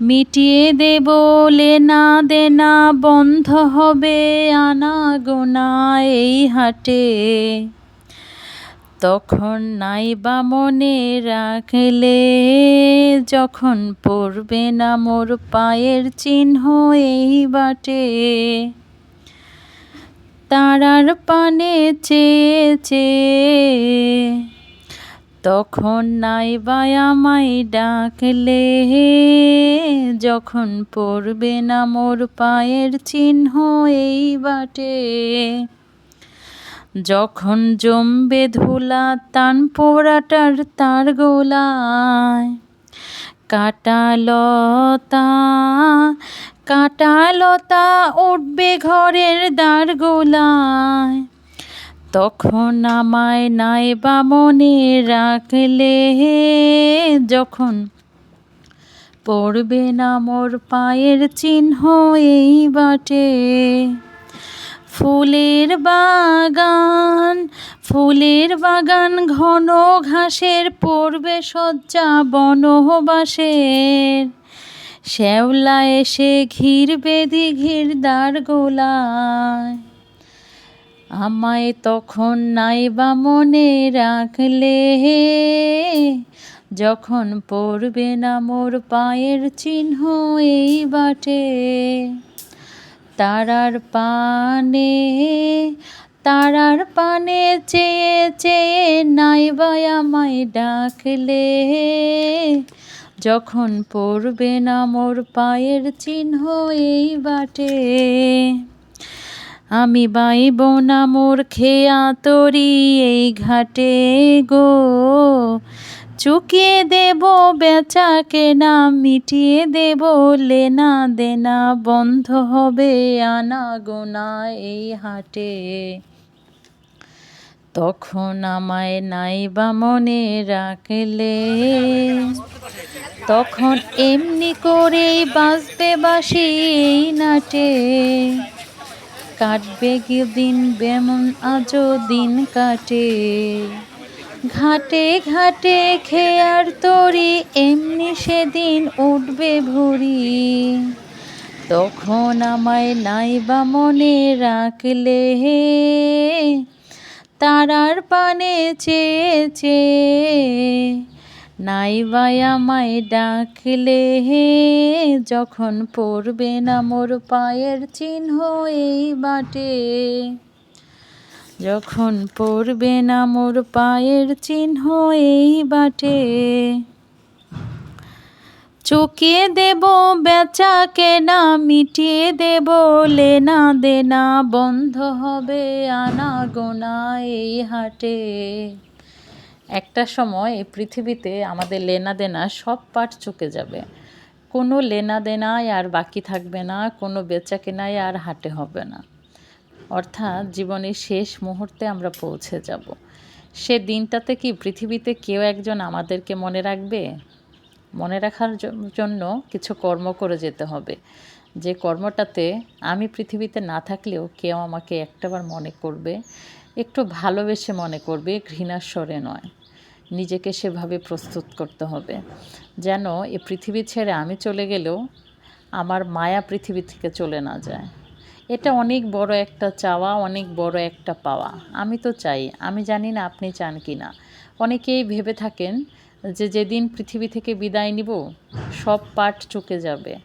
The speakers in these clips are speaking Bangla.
মিটিয়ে দেব লেনা দেনা বন্ধ হবে আনা গোনা এই হাটে। তখন নাই বা মনে রাখলে, যখন পড়বে না মোর পায়ের চিহ্ন এই বাটে। তারার পানে চেয়ে চেয়ে তখন নাই বা আমায় ডাকলে, যখন পড়বে না মোর পায়ের চিহ্ন এই বাটে। যখন জমবে ধুলা তান পোড়াটার তার গোলায়, কাটালতা কাটালতা উঠবে ঘরের দ্বার গোলায়। তখন আমায় নাই বা মনে রাখলে যখন পড়বে না মোর পায়ের চিহ্ন এই বাটে। ফুলের বাগান ফুলের বাগান ঘন ঘাসের পড়বে শয্যা বনবাসের। শ্যাওলা এসে ঘির বেদি ঘির দ্বার গোলায়। আমায় তখন নাই বা মনে রাখলে হে। যখন পড়বে না মোর পায়ের চিহ্ন এই বাটে। তারার পানে তারার পানে চেয়ে চেয়ে নাই বা আমায় ডাকলে যখন পড়বে না মোর পায়ের চিহ্ন এই বাটে। আমি বাইব না মোর খেয়া তরি এই ঘাটে গো। চুকিয়ে দেব বেচা কেনা মিটিয়ে দেব লেনা দেনা, বন্ধ হবে আনা গোনা এই হাটে। তখন আমায় নাই বা মনে রাখলে, তখন এমনি করেই বাঁচবে বাসি এই নাটে। কাটবে কি দিন বেমন আজও দিন কাটে। ঘাটে ঘাটে খেয়ার তরি, এমনি সেদিন উঠবে ভুরি। তখন আমায় নাই বা মনে রাখলে হে, তারার পানে চেয়ে চেয়ে। নাই বা আমায় ডাকলে হে, যখন পড়বে না মোর পায়ের চিহ্ন এই বাটে। যখন পড়বে না মোর পায়ের চিহ্ন এই বাটে। চুকিয়ে দেব বেচা কেনা মিটিয়ে দেব লেনা দেনা, বন্ধ হবে আনা গোনা এই হাটে। একটা সময় এই পৃথিবীতে আমাদের লেনা দেনা সব পাট চুকে যাবে। কোনো লেনা দেনায় আর বাকি থাকবে না, কোনো বেচা কেনায় আর হাটে হবে না। অর্থাৎ জীবনের শেষ মুহূর্তে আমরা পৌঁছে যাব। সে দিনটাতে কি পৃথিবীতে কেউ একজন আমাদেরকে মনে রাখবে? মনে রাখার জন্য কিছু কর্ম করে যেতে হবে। যে কর্মটাতে আমি পৃথিবীতে না থাকলেও কেউ আমাকে একটাবার মনে করবে। একটু ভালোবেসে মনে করবে ঘৃণার স্বরে নয়। নিজেকে সেভাবে প্রস্তুত করতে হবে। যেন এ পৃথিবী ছেড়ে আমি চলে গেলেও আমার মায়া পৃথিবী থেকে চলে না যায়। এটা অনেক বড় একটা চাওয়া, অনেক বড় একটা পাওয়া। আমি তো চাই, আমি জানি না আপনি চান কি না। অনেকেই ভেবে থাকেন যে যেদিন পৃথিবী থেকে বিদায় নিব, সব পাঠ চুকে যাবে।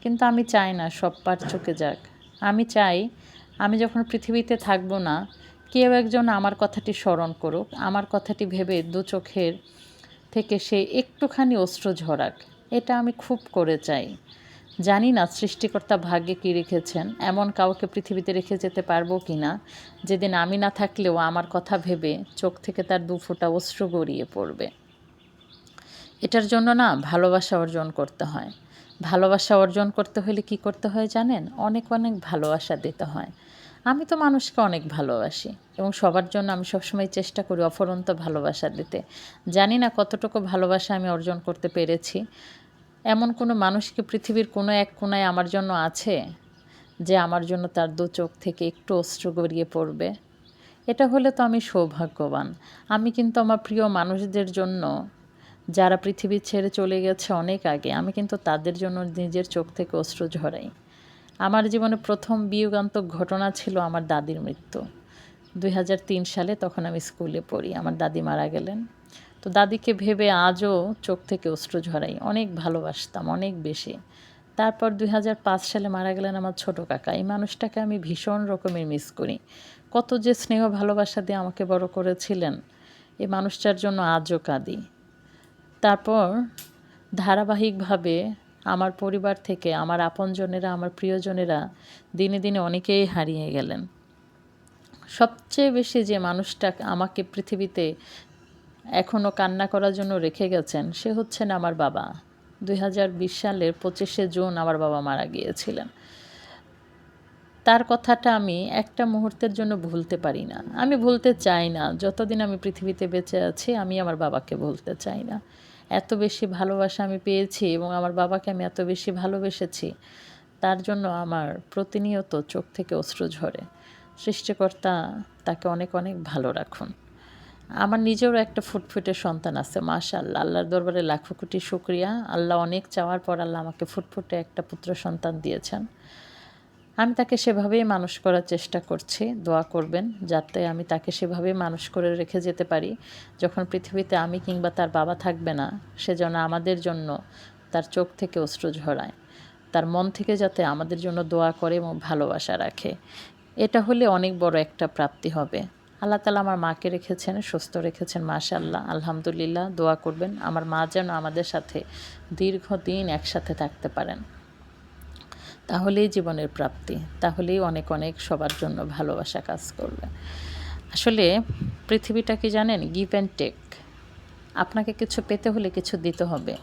কিন্তু আমি চাই না সব পাঠ চুকে যাক। আমি চাই, আমি যখন পৃথিবীতে থাকব না কেউ একজন আমার কথাটি স্মরণ করুক। আমার কথাটি ভেবে দু চোখের থেকে সে একটুখানি অস্ত্র ঝরাক। এটা আমি খুব করে চাই। জানি না সৃষ্টিকর্তা ভাগ্যে কী রেখেছেন, এমন কাউকে পৃথিবীতে রেখে যেতে পারব কি না যেদিন আমি না থাকলেও আমার কথা ভেবে চোখ থেকে তার দু ফোঁটা অশ্রু গড়িয়ে পড়বে। এটার জন্য না ভালোবাসা অর্জন করতে হয়। ভালোবাসা অর্জন করতে হলে কি করতে হয় জানেন? অনেক অনেক ভালোবাসা দিতে হয়। আমি তো মানুষকে অনেক ভালোবাসি এবং সবার জন্য আমি সবসময় চেষ্টা করি অফরন্ত ভালোবাসা দিতে। জানি না কতটুকু ভালোবাসা আমি অর্জন করতে পেরেছি। এমন কোনো মানুষকে পৃথিবীর কোনো এক কোনায় আমার জন্য আছে, যে আমার জন্য তার দু চোখ থেকে একটু অস্ত্র গড়িয়ে পড়বে? এটা হলে তো আমি সৌভাগ্যবান। আমি কিন্তু আমার প্রিয় মানুষদের জন্য, যারা পৃথিবী ছেড়ে চলে গেছে অনেক আগে, আমি কিন্তু তাদের জন্য নিজের চোখ থেকে অস্ত্র ঝরাই। আমার জীবনে প্রথম বিয়োগান্তক ঘটনা ছিল আমার দাদির মৃত্যু। দুই হাজার তিন সালে তখন আমি স্কুলে পড়ি, আমার দাদি মারা গেলেন। তো দাদিকে ভেবে আজও চোখ থেকে অশ্রু ঝরাই, অনেক ভালোবাসতাম, অনেক বেশি। তারপর দুই হাজার পাঁচ সালে মারা গেলেন আমার ছোট কাকা। এই মানুষটাকে আমি ভীষণ রকমের মিস করি। কত যে স্নেহ ভালোবাসা দিয়ে আমাকে বড় করেছিলেন এই মানুষটার জন্য আজও কাঁদি। তারপর ধারাবাহিকভাবে আমার পরিবার থেকে, আমার আপনজনেরা, আমার প্রিয়জনেরা দিনে দিনে অনেকেই হারিয়ে গেলেন। সবচেয়ে বেশি যে মানুষটা আমাকে পৃথিবীতে এখনও কান্না করার জন্য রেখে গেছেন, সে হচ্ছেন আমার বাবা। দুই হাজার বিশ সালের পঁচিশে জুন আমার বাবা মারা গিয়েছিলেন। তার কথাটা আমি একটা মুহূর্তের জন্য ভুলতে পারি না। আমি ভুলতে চাই না। যতদিন আমি পৃথিবীতে বেঁচে আছি, আমি আমার বাবাকে ভুলতে চাই না। এত বেশি ভালোবাসা আমি পেয়েছি এবং আমার বাবাকে আমি এত বেশি ভালোবেসেছি, তার জন্য আমার প্রতিনিয়ত চোখ থেকে অশ্রু ঝরে। সৃষ্টিকর্তা তাকে অনেক অনেক ভালো রাখুন। আমার নিজেরও একটা ফুটফুটে সন্তান আছে মাশাল্লাহ আল্লাহর দরবারে লাখো কোটি শুক্রিয়া। আল্লাহ অনেক চাওয়ার পর আল্লাহ আমাকে ফুটফুটে একটা পুত্র সন্তান দিয়েছেন। আমি তাকে সেভাবেই মানুষ করার চেষ্টা করছি। দোয়া করবেন যাতে আমি তাকে সেভাবেই মানুষ করে রেখে যেতে পারি। যখন পৃথিবীতে আমি কিংবা তার বাবা থাকবে না, সে যেন আমাদের জন্য তার চোখ থেকে অশ্রু ঝরায়। তার মন থেকে যাতে আমাদের জন্য দোয়া করে এবং ভালোবাসা রাখে। এটা হলে অনেক বড় একটা প্রাপ্তি হবে। আল্লাহ তালা আমার মাকে রেখেছেন, সুস্থ রেখেছেন মাশাল্লাহ আলহামদুলিল্লাহ, দোয়া করবেন। আমার মা যেন আমাদের সাথে দীর্ঘদিন একসাথে থাকতে পারেন। তাহলেই জীবনের প্রাপ্তি, তাহলেই অনেক অনেক সবার জন্য ভালোবাসা কাজ করবে। আসলে পৃথিবীটা কি জানেন? গিভ অ্যান্ড টেক আপনাকে কিছু পেতে হলে কিছু দিতে হবে।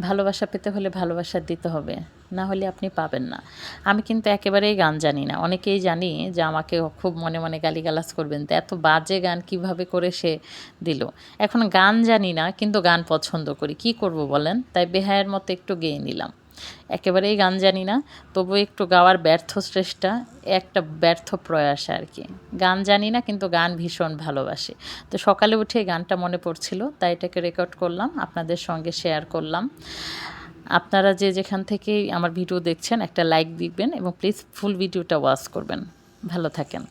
ভালোবাসা পেতে হলে ভালোবাসা দিতে হবে। না হলে আপনি পাবেন না। আমি কিন্তু একেবারেই গান জানি না। অনেকেই জানি যে আমাকে খুব মনে মনে গালিগালাজ করবেন তো এত বাজে গান কীভাবে করে সে দিল। এখন গান জানি না, কিন্তু গান পছন্দ করি। কি করব বলেন? তাই বেহায়ের মতো একটু গেয়ে নিলাম। একেবারেই গান জানি না তবু একটু গাওয়ার ব্যর্থ চেষ্টা একটা ব্যর্থ প্রয়াস আর কি। গান জানি না, কিন্তু গান ভীষণ ভালোবাসি। তো সকালে উঠে গানটা মনে পড়ছিল, তাই এটাকে রেকর্ড করলাম, আপনাদের সঙ্গে শেয়ার করলাম। আপনারা যে যেখান থেকে আমার ভিডিও দেখছেন, একটা লাইক দিবেন এবং প্লিজ ফুল ভিডিওটা ওয়াচ করবেন। ভালো থাকেন।